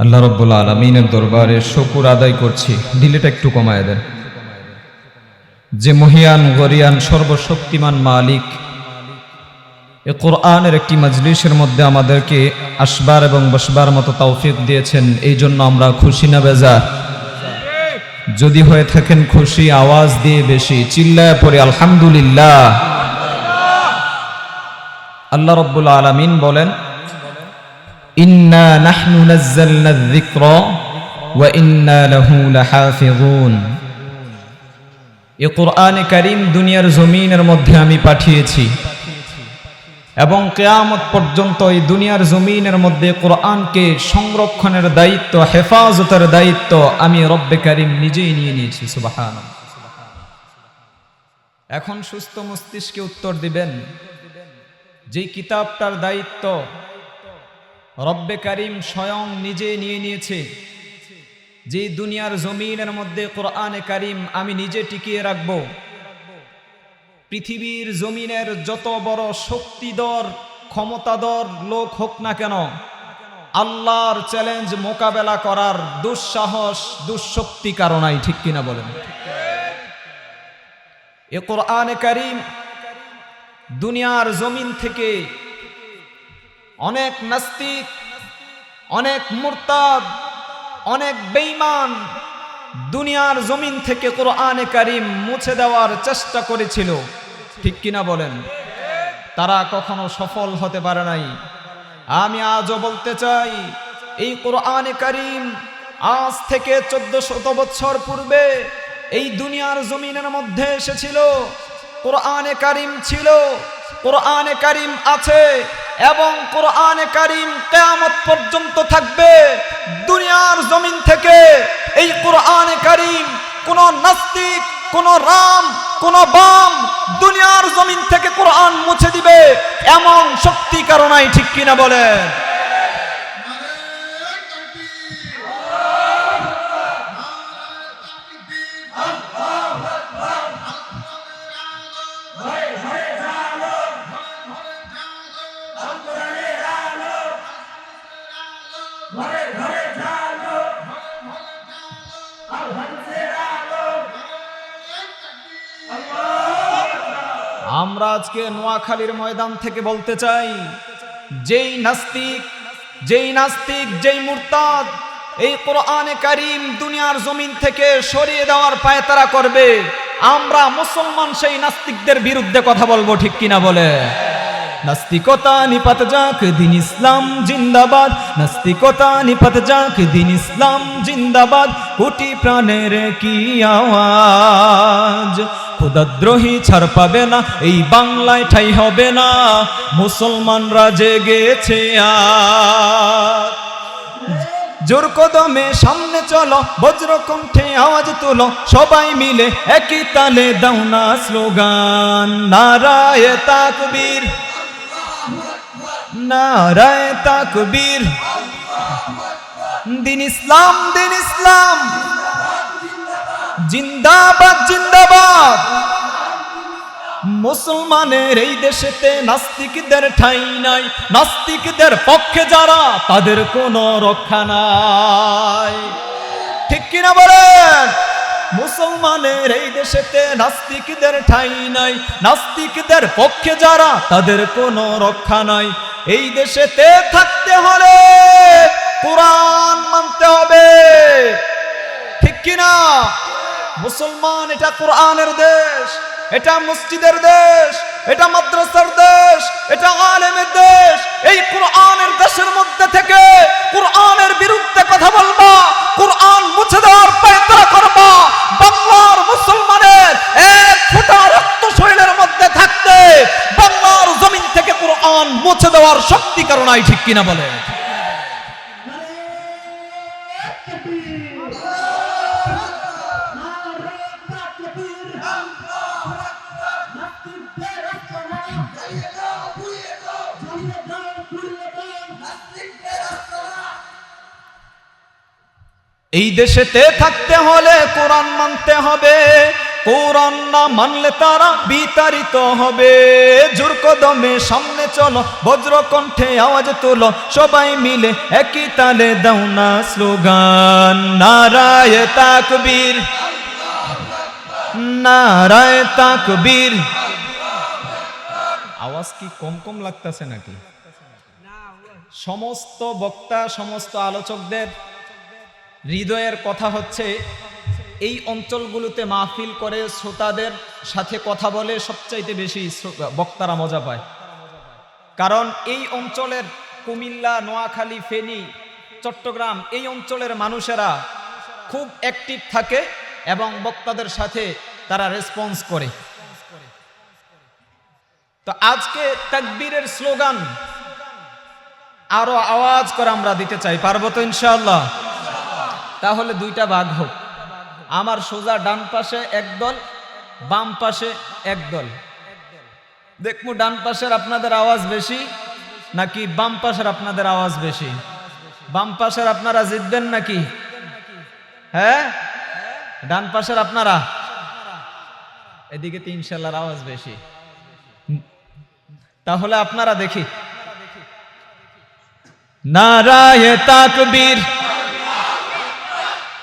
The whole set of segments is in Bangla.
আল্লাহ রব্বুল আলমিনের দরবারে শকুর আদায় করছি। ডিলেটা একটু কমায় দেন। যে মহিয়ান, গরিয়ান, সর্বশক্তিমান মালিক, এ কোরআনের একটি মজলিসের মধ্যে আমাদেরকে আসবার এবং বসবার মতো তৌফিক দিয়েছেন, এই জন্য আমরা খুশি না বেজার? যদি হয়ে থাকেন খুশি, আওয়াজ দিয়ে বেশি, চিল্লায় পড়ে, আলহামদুলিল্লাহ। আল্লাহ রব্বুল আলমিন বলেন ইন্না নাহনু নাজ্জালনা যিকরা এ কারীম দুনিয়ার জমিনের মধ্যে আমি পাঠিয়েছি। এবং কেয়ামত পর্যন্ত এই দুনিয়ার জমিনের মধ্যে কোরআনকে সংরক্ষণের দায়িত্ব, হেফাজতের দায়িত্ব আমি রব্বে কারিম নিজেই নিয়ে নিয়েছি সুবাহান এখন সুস্থ মস্তিষ্কে উত্তর দিবেন, যে কিতাবটার দায়িত্ব রব্বে কারিম স্বয়ং নিজে নিয়ে নিয়েছে। যে দুনিয়ার জমিনের মধ্যে কোরআনে কারিম আমি নিজে টিকিয়ে রাখব। পৃথিবীর জমিনের যত বড় শক্তিদর ক্ষমতাদর লোক হোক না কেন, আল্লাহর চ্যালেঞ্জ মোকাবেলা করার দুঃসাহস, দুঃশক্তি কারণাই ঠিক কিনা বলেন? এ কোরআনে কারিম দুনিয়ার জমিন থেকে অনেক নাস্তিক অনেক মুরতাদ, অনেক বেঈমান দুনিয়ার জমিন থেকে কোরআনে কারিম মুছে দেওয়ার চেষ্টা করেছিল। ঠিক কিনা বলেন? তারা কখনো সফল হতে পারে নাই। আমি আজও বলতে চাই, এই কোরআনে কারিম আজ থেকে চোদ্দ শত বছর পূর্বে এই দুনিয়ার জমিনের মধ্যে এসেছিল। কোরআনে কারিম ছিল, কোরআনে কারিম আছে। এবং কোরআনে কারিম কেয়ামত পর্যন্ত থাকবে। দুনিয়ার জমিন থেকে এই কোরআনে কারিম কোন নাস্তিক, কোন রাম, কোন বাম দুনিয়ার জমিন থেকে কোরআন মুছে দিবে, এমন শক্তি কারণাই ঠিক কিনা বলেন? আমরা আজকে নোয়াখালীর ময়দান থেকে বলতে চাই, যেই নাস্তিক যেই নাস্তিক, যেই মুরতাদ, এই কোরআনে কারিম দুনিয়ার জমিন থেকে সরিয়ে দেওয়ার পায়তারা করবে, আমরা মুসলমান সেই নাস্তিকদের বিরুদ্ধে কথা বলব, ঠিক কিনা বলে? নাস্তিকতা নিপাত যাক, দিন ইসলাম জিন্দাবাদ। নাস্তিকতা নিপাত যাক, দিন ইসলাম জিন্দাবাদ। কোটি প্রাণের কি আওয়াজ? খোদাদ্রোহী ছাড় পাবে না, এই বাংলায় ঠাই হবে না। মুসলমানরা জেগেছে আর। জোর কদমে সামনে চলো বজ্র কণ্ঠে আওয়াজ তুলো, সবাই মিলে একই তালে দাও না স্লোগান। নারায় তাকবীর নারায় তাকবীর। দিন ইসলাম দিন ইসলাম। জিন্দাবাদ জিন্দাবাদ। মুসলমানের এই দেশেতে নাস্তিকদের ঠাই নাই। নাস্তিকদের পক্ষে যারা, তাদের কোনো রক্ষা নাই। ঠিক কিনা বলেন? মুসলমানের এই দেশেতে নাস্তিকদের ঠাই নাই। নাস্তিকদের পক্ষে যারা, তাদের কোনো রক্ষা নাই। এই দেশেতে থাকতে হলে কোরআন মানতে হবে। ঠিক কিনা? মুসলমান, এটা কোরআনের দেশ, এটা মসজিদের দেশ, এটা মাদ্রাসার দেশ, এটা আলেমের দেশ। এই কোরআনের দেশের মধ্যে থেকে কোরআনের বিরুদ্ধে কথা বলবা, কোরআন মুছে দেওয়ার পায়তারা করবা। বাংলার মুসলমানের এক ফোঁটা রক্ত শরীরের মধ্যে থাকতে বাংলার জমিন থেকে কোরআন মুছে দেওয়ার শক্তি কারণাই ঠিক কিনা বলে এই দেশেতে থাকতে হলে কোরআন মানতে হবে। কোরআন না মানলে তারা বিতাড়িত হবে। জোর কদমে সামনে চলো বজ্র কণ্ঠে আওয়াজ তোলো সবাই মিলে একই তালে দাও না স্লোগান। নারায় তাকবীর নারায় তাকবীর। আওয়াজ কি কম কম লাগতেছে নাকি? সমস্ত বক্তা সমস্ত আলোচকদের হৃদয়ের কথা হচ্ছে, এই অঞ্চলগুলোতে মাহফিল করে শ্রোতাদের সাথে কথা বলে সবচাইতে বেশি বক্তারা মজা পায়। কারণ এই অঞ্চলের কুমিল্লা, নোয়াখালী, ফেনী, চট্টগ্রাম, এই অঞ্চলের মানুষেরা খুব অ্যাক্টিভ থাকে এবং বক্তাদের সাথে তারা রেসপন্স করে। তো আজকে তাকবীরের স্লোগান, আরও আওয়াজ করে আমরা দিতে চাই। পারব তো ইনশাআল্লাহ? তাহলে দুইটা ভাগ হোক। আমার সোজা ডান পাশে একদল বাম পাশে একদল দেখব ডান পাশের আপনাদের আওয়াজ বেশি, নাকি বাম পাশের আপনাদের আওয়াজ বেশি? বাম পাশের আপনারা জিতবেন নাকি? হ্যাঁ? ডান পাশের আপনারা? এদিকে তো ইনশাল্লাহর আওয়াজ বেশি। তাহলে আপনারা দেখি। নারায় তাকবীর।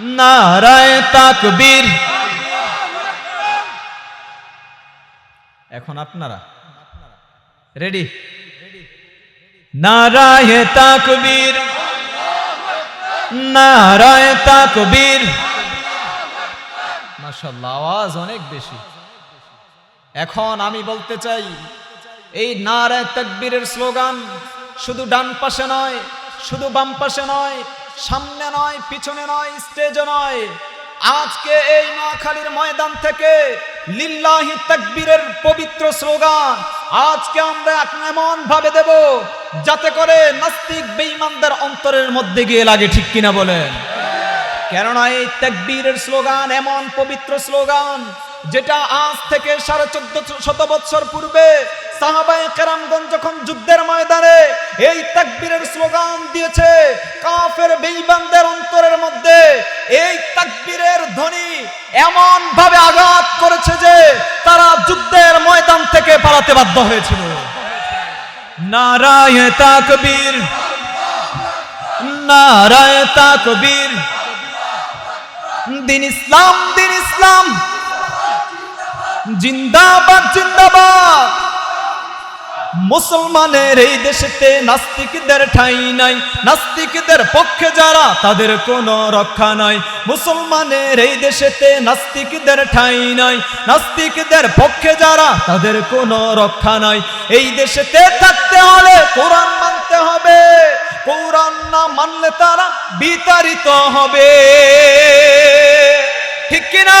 নারায় তাকবীর। এখন আপনারা, রেডি? নারায় তাকবীর। নারায় তাকবীর। মাশাআল্লাহ, আওয়াজ অনেক বেশি। এখন আমি বলতে চাই, এই নারায় তাকবীরের স্লোগান শুধু ডান পাশে নয়, শুধু বাম পাশে নয় সামনে নয়, পিছনে নয় স্টেজে নয়। আজকে এই নোয়াখালীর ময়দান থেকে লিল্লাহি তাকবীরের পবিত্র স্লোগান আজকে আমরা এমন ভাবে দেব, যাতে করে নাস্তিক বেঈমানদের অন্তরের মধ্যে গিয়ে লাগে, ঠিক কিনা বলেন? কেননা এই তাকবীরের স্লোগান এমন পবিত্র স্লোগান যেটা আজ থেকে সাড়ে চোদ্দ শত বৎসর পূর্বে আঘাত করেছে যে তারা যুদ্ধের ময়দান থেকে পালাতে বাধ্য হয়েছিল। নারায় তাকবীর নারায় তাকবীর। দিন ইসলাম দিন ইসলাম। জিন্দাবাদ জিন্দাবাদ। মুসলমানের এই দেশেতে নাস্তিকদের ঠাই নাই। নাস্তিকদের পক্ষে যারা, তাদের কোনো রক্ষা নাই। মুসলমানের এই দেশেতে নাস্তিকদের ঠাই নাই। নাস্তিকদের পক্ষে যারা, তাদের কোনো রক্ষা নাই। এই দেশেতে থাকতে হলে কোরআন মানতে হবে। কোরআন না মানলে তারা বিতাড়িত হবে। ঠিক কিনা?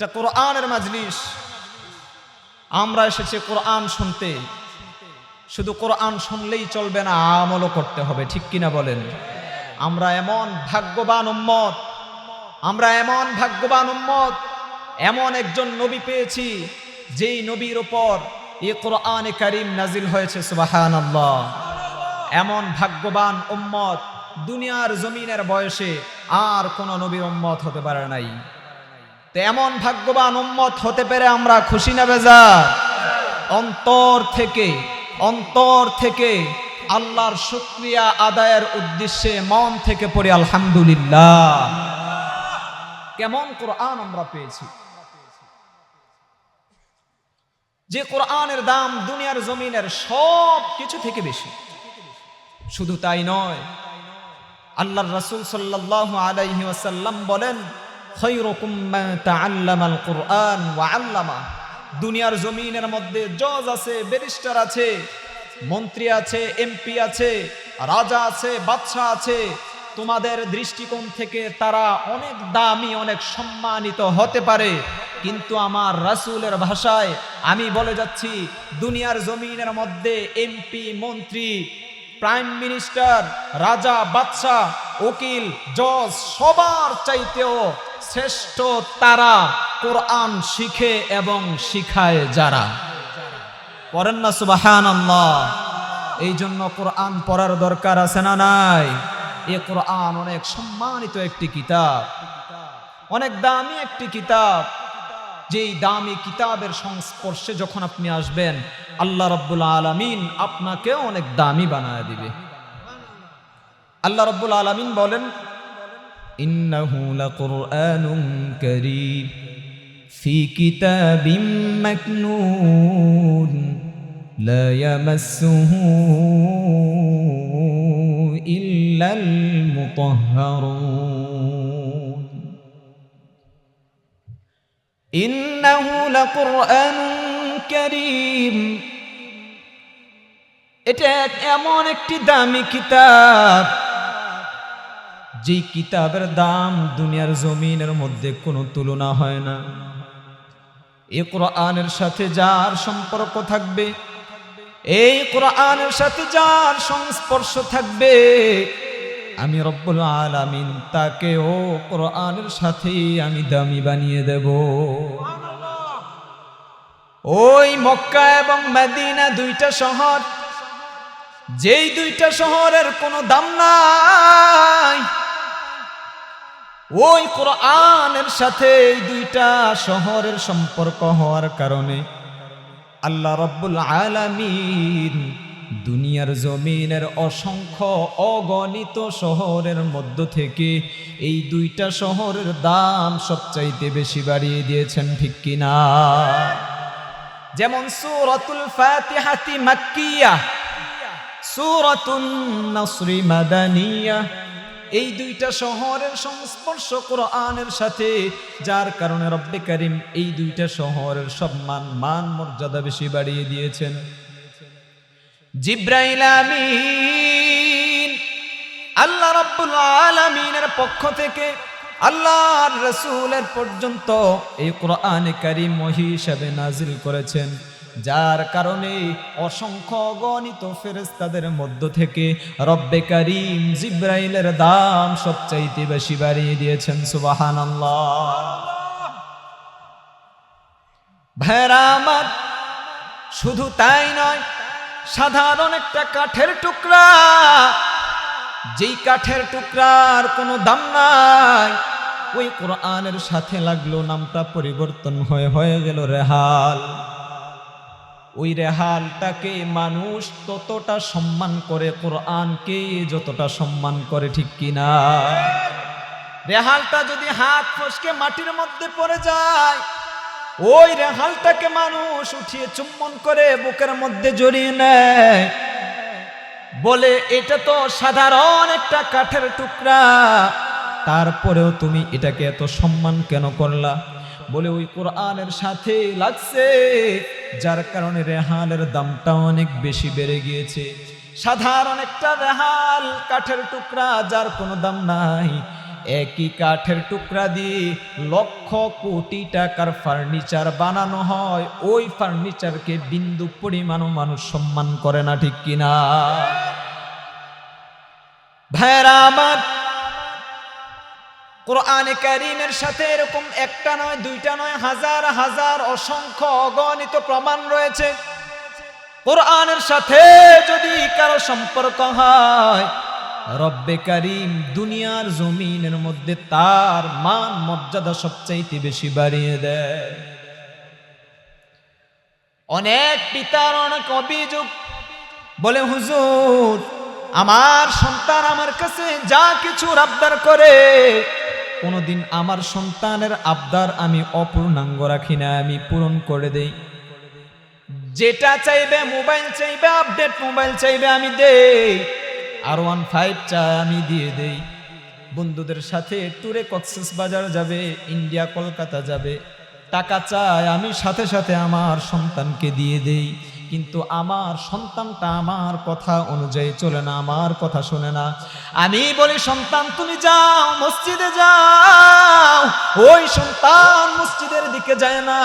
এটা কোরআনের মাজলিস। আমরা এসেছি কোরআন শুনতে। শুধু কোরআন শুনলেই চলবে না, আমলও করতে হবে, ঠিক কিনা বলেন? আমরা এমন ভাগ্যবান উম্মত, আমরা এমন ভাগ্যবান উম্মত, এমন একজন নবী পেয়েছি, যেই নবীর ওপর এ কোরআনে কারিম নাজিল হয়েছে সুবাহান এমন ভাগ্যবান উম্মত, দুনিয়ার জমিনের বয়সে আর কোন নবীর উম্মত হতে পারে নাই। তো এমন ভাগ্যবান উম্মত হতে পেরে আমরা খুশি না বেজা অন্তর থেকে অন্তর থেকে আল্লাহর শুক্রিয়া আদায়ের উদ্দেশ্যে মন থেকে পড়ি আলহামদুলিল্লাহ। কেমন কোরআন আমরা পেয়েছি? যে কোরআনের দাম দুনিয়ার জমিনের সব কিছু থেকে বেশি। শুধু তাই নয়, আল্লাহর রাসূল সাল্লাল্লাহু আলাইহি ওয়াসাল্লাম বলেন আল্লামা। দুনিয়ার জমিনের মধ্যে জজ আছে, ব্যারিস্টার আছে, মন্ত্রী আছে, এমপি আছে, রাজা আছে বাদশা আছে। তোমাদের দৃষ্টিকোণ থেকে তারা অনেক দামি, অনেক সম্মানিত হতে পারে। কিন্তু আমার রাসূলের ভাষায় আমি বলে যাচ্ছি, দুনিয়ার জমিনের মধ্যে এমপি, মন্ত্রী, প্রাইম মিনিস্টার, রাজা, বাদশাহ, উকিল, জজ সবার চাইতেও শ্রেষ্ঠ তারা কোরআন শিখে এবং শিখায় যারা। পড়েন না সুবাহান এই জন্য কোরআন পড়ার দরকার আছে না নাই? এ কোরআন অনেক সম্মানিত একটি কিতাব। অনেক দামি একটি কিতাব। যেই দামি কিতাবের সংস্পর্শে যখন আপনি আসবেন, আল্লাহ রব্বুল আলমিন আপনাকে অনেক দামি বানায় দিবে। আল্লাহ রব্বুল আলমিন বলেন ইন্নাহু লাকুরআনুন কারীম في كتاب مكنون لا يمسه إلا المطهرون إنه لقرآن كريم এটা এক এমন একটি দামি কিতাব যে কিতাবের দাম দুনিয়ার জমিনের মধ্যে কোনো তুলনা হয় না। এ কোরআনের সাথে যার সম্পর্ক থাকবে, এই কোরআনের সাথে যার সংস্পর্শ থাকবে, আমি রব্বুল আলামিন তাকে ও কোরআনের সাথে আমি দামি বানিয়ে দেব। ওই মক্কা এবং মদিনা দুইটা শহর, যেই দুইটা শহরের কোনো দাম নাই ওই কোরআনের সাথে দুইটা শহরের সম্পর্ক হওয়ার কারণে আল্লাহ রব্বুল আলামিন দুনিয়ার জমিনের অসংখ্য অগণিত শহরের মধ্য থেকে এই দুইটা শহরের দাম সবচাইতে বেশি বাড়িয়ে দিয়েছেন, ঠিক কিনা? যেমন সুরতুল ফাতিহাতি মাক্কিয়া, সুরাতুন নাসরি মাদানিয়া এই দুইটা শহরের সংস্পর্শ কোরআনের সাথে, যার কারণে রব্বে করিম এই দুইটা শহরের সম্মান, মান, মর্যাদা বেশি বাড়িয়ে দিয়েছেন। জিব্রাইল আল্লাহ রব্বুল আলামিনের পক্ষ থেকে আল্লাহর রসুলের পর্যন্ত এই কোরআনে কারিম মহি হিসাবে নাজিল করেছেন। যার কারণে অসংখ্য গণিত ফেরেস্তাদের মধ্য থেকে রব্বে করিম জিব্রাইলের দাম সবচাইতে বেশি বাড়িয়ে দিয়েছেন সুবাহান ভেড়া শুধু তাই নয়, সাধারণ একটা কাঠের টুকরা, যেই কাঠের টুকরার কোনো দাম নাই, ওই কোরআনের সাথে লাগল নামটা পরিবর্তন হয়ে হয়ে গেল রেহাল। ওই রেহালটাকে মানুষ ততটা সম্মান করে, কোরআনকে যতটা সম্মান করে, ঠিক কিনা রেহালটা যদি হাত ফসকে মাটির মধ্যে পড়ে যায়, ওই রেহালটাকে মানুষ উঠিয়ে চুম্বন করে বুকের মধ্যে জড়িয়ে নেয়। বলে, এটা তো সাধারণ একটা কাঠের টুকরা, তারপরেও তুমি এটাকে এত সম্মান কেন করলা? বলে ওই কোরআনের সাথে লাগছে, যার কারণে রেহালের দামটা অনেক বেশি বেড়ে গিয়েছে। সাধারণ একটা রেহাল কাঠের টুকরা, যার কোনো দাম নাই। একই কাঠের টুকরা দিয়ে লক্ষ কোটি টাকার ফার্নিচার বানানো হয়। ওই ফার্নিচারকে বিন্দু পরিমাণও মানুষ সম্মান করে না, ঠিক কিনা? ভাইরা আমার কোরআনে কারিমের সাথে এরকম একটা নয়, দুইটা নয়, হাজার হাজার অসংখ্য অগণিত প্রমাণ রয়েছে। কোরআনের সাথে যদি কারও সম্পর্ক হয়, রব্বে কারিম দুনিয়ার জমিনের মধ্যে তার মান মর্যাদা সবচাইতে বেশি বাড়িয়ে দেয়। অনেক পিতার, অনেক অভিযোগ বলে, হুজুর, আমার সন্তান আমার কাছে যা কিছু আবদার করে কোনোদিন আমার সন্তানের আবদার আমি অপূর্ণাঙ্গ রাখি না আমি পূরণ করে দেই। যেটা চাইবে মোবাইল চাইবে, আপডেট মোবাইল চাইবে আমি দেই। আর ওয়ান ফাইভ চাই আমি দিয়ে দেই। বন্ধুদের সাথে ট্যুরে কক্সেস বাজার যাবে, ইন্ডিয়া কলকাতা যাবে। টাকা চায় আমি সাথে সাথে আমার সন্তানকে দিয়ে দেই। কিন্তু আমার সন্তানটা আমার কথা অনুযায়ী চলে না, আমার কথা শোনে না। আমি বলি, সন্তান, তুমি যাও, মসজিদে যাও। ওই সন্তান মসজিদের দিকে যায় না।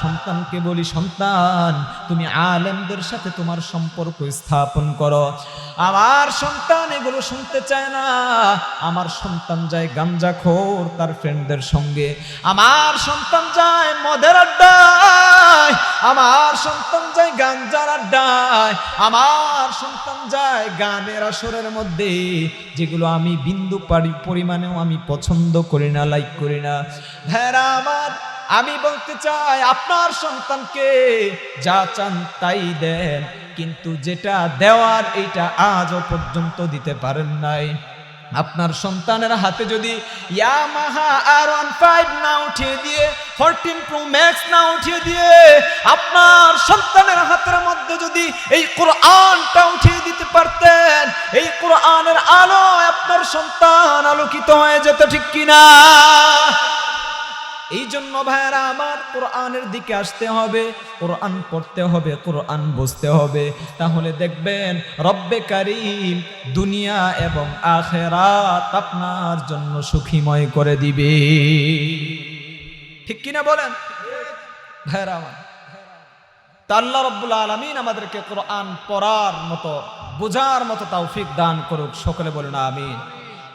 সন্তানকে বলি, সন্তান, তুমি আলেমদের সাথে তোমার সম্পর্ক স্থাপন করো। আমার সন্তান এগুলো শুনতে চায় না। আমার সন্তান যায় গাঞ্জাখোর তার ফ্রেন্ডদের সঙ্গে। আমার সন্তান যায় মদের আড্ডায়। আমার সন্তান যায় গাঞ্জার আড্ডায় আমার সন্তান যায় গানের আসরের মধ্যে। যেগুলো আমি বিন্দু পারি পরিমাণেও আমি পছন্দ করি না লাইক করি না। ভেড়া আমার, আমি বলতে চাই আপনার সন্তানকে যা চান তাই দেন, কিন্তু যেটা দেওয়ার এইটা আজও পর্যন্ত দিতে পারেন নাই। আপনার সন্তানের হাতে যদি ইয়ামাহা ফাইভ না উঠিয়ে দিয়ে, ফোরটিন প্রো ম্যাক্স না উঠিয়ে দিয়ে, আপনার সন্তানের হাতের মধ্যে যদি এই কোরআনটা উঠিয়ে দিতে পারতেন, এই কোরআনের আলো আপনার সন্তান আলোকিত হয়ে যেত ঠিক কিনা? এই জন্য ভাইয়েরা আমার কোরআনের দিকে আসতে হবে, কোরআন পড়তে হবে, কোরআন বুঝতে হবে। তাহলে দেখবেন রব্বে কারিম দুনিয়া এবং আখেরাত আপনার জন্য সুখীময় করে দিবে। ঠিক কিনা বলেন? ভাইয়েরা আমার, তা আল্লাহ রব্বুল আলমিন আমাদেরকে কোরআন পড়ার মতো, বোঝার মতো তৌফিক দান করুক, সকলে বলেন আমিন।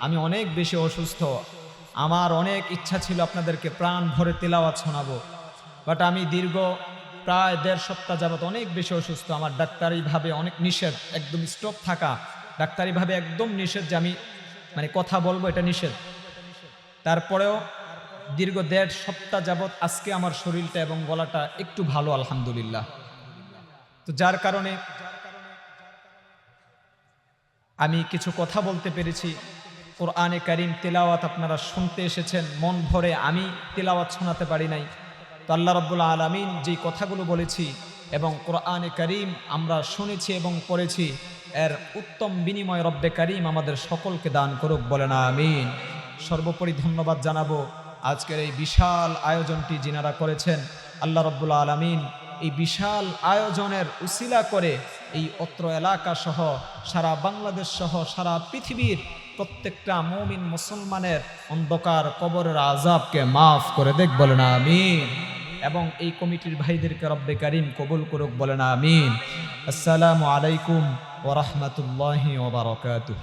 আমি অনেক বেশি অসুস্থ আমার অনেক ইচ্ছা ছিল আপনাদেরকে প্রাণ ভরে তেলাওয়াত শোনাবো। বাট আমি দীর্ঘ প্রায় দেড় সপ্তাহ যাবত অনেক বেশি অসুস্থ। আমার ডাক্তারিভাবে অনেক নিষেধ, একদম স্টপ থাকা। ডাক্তারিভাবে একদম নিষেধ যে আমি মানে কথা বলব এটা নিষেধ। তারপরেও দীর্ঘ দেড় সপ্তাহ যাবত আজকে আমার শরীরটা এবং গলাটা একটু ভালো, আলহামদুলিল্লাহ। তো যার কারণে আমি কিছু কথা বলতে পেরেছি। কোরআনে কারিম তেলাওয়াত আপনারা শুনতে এসেছেন, মন ভরে আমি তেলাওয়াত শোনাতে পারি নাই। তো আল্লাহ রব্বুল্লা আলমিন যেই কথাগুলো বলেছি এবং কোরআনে কারিম আমরা শুনেছি এবং পড়েছি, এর উত্তম বিনিময় রব্বে কারিম আমাদের সকলকে দান করুক বলে না আমিন। সর্বোপরি ধন্যবাদ জানাব আজকের এই বিশাল আয়োজনটি যিনারা করেছেন। আল্লাহ রব্বুল্লা আলমিন এই বিশাল আয়োজনের উসিলা করে এই অত্র এলাকা সহ সারা বাংলাদেশ সহ সারা পৃথিবীর প্রত্যেকটা মমিন মুসলমানের অন্ধকার কবরের আজাবকে মাফ করে দেখ বলে না আমিন। এবং এই কমিটির ভাইদেরকে রব্বে কারিম কবুল করুক বলে না আমিন। আসসালামু আলাইকুম ওরহমতুল্লাহি ওবরাকাতুহ